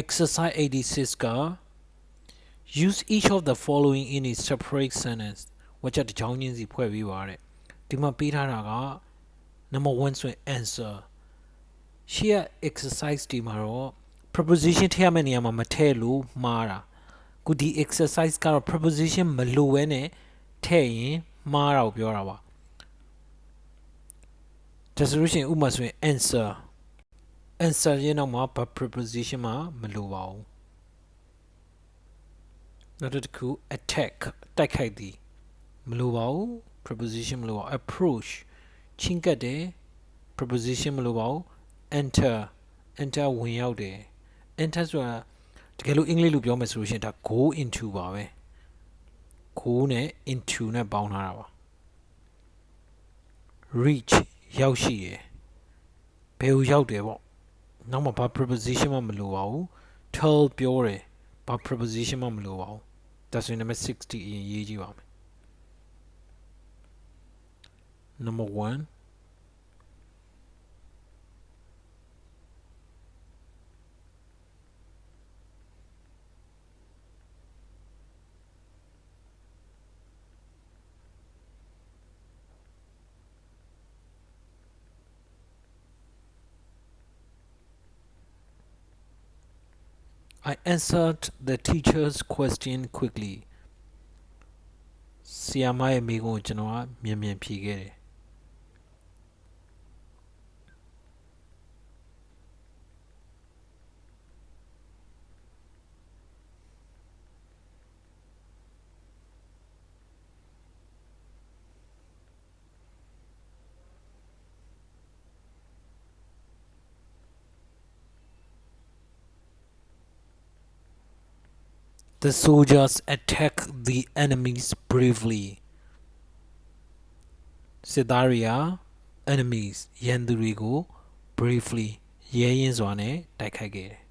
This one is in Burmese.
exercise 86က use each of the following in a separate sentence ဝချက်တစ်ချောင်းချင်းစီဖွဲ့ပြီးပါတဲ့ဒီမှာပေးထားတာက number 1ဆိုရင် answer ရှေ့က exercise ဒီမှာတော့ preposition ထည့်ရမယ့်နေရာမှာမထည့်လို့မှားတာခုဒီ exercise ကတော့ preposition မလိုဘဲနဲ့ထည့်ရင်မှားတာကိုပြောတာပါဒါဆိုလို့ရှိရင်ဥပမာဆိုရင် answer answer ရဲ့နောက်မှာဘာ preposition မှမလိုပါဘူးနောက်တစ်ခု attack တိုက်ခိုက်သည်မလိုပါဘူး preposition မလိုပါဘူး approach ချင်းကပ်တယ် preposition မလိုပါဘူး enter enter ဝင်ရောက်တယ် enter ဆိုတာတကယ်လို့အင်္ဂလိပ်လိုပြောမယ်ဆိုလို့ရှိရင်ဒါ go into ပါပဲ go နဲ့ into နဲ့ပေါင်းထားတာပါ reach ရောက်ရှိရယ်ဘယ်ကိုရောက်တယ်ပေါ့ နောက်မှာဘာ preposition မှမလိုပါဘူး tell ပြောတယ်ဘာ preposition မှမလိုပါဘူးဒါဆိုရင်နံပါတ်60အရင်ရေးကြည့်ပါမယ် number 1 I answered the teacher's question quickly ဆီယာမရဲ့မိကုံကိုကျွန်တော်ကမြန်မြန်ဖြေခဲ့တယ် The soldiers attack the enemies bravely. စစ်သားတွေက enemies ရန်သူတွေကို bravely ရဲရင့်စွာနဲ့တိုက်ခိုက်ခဲ့တယ်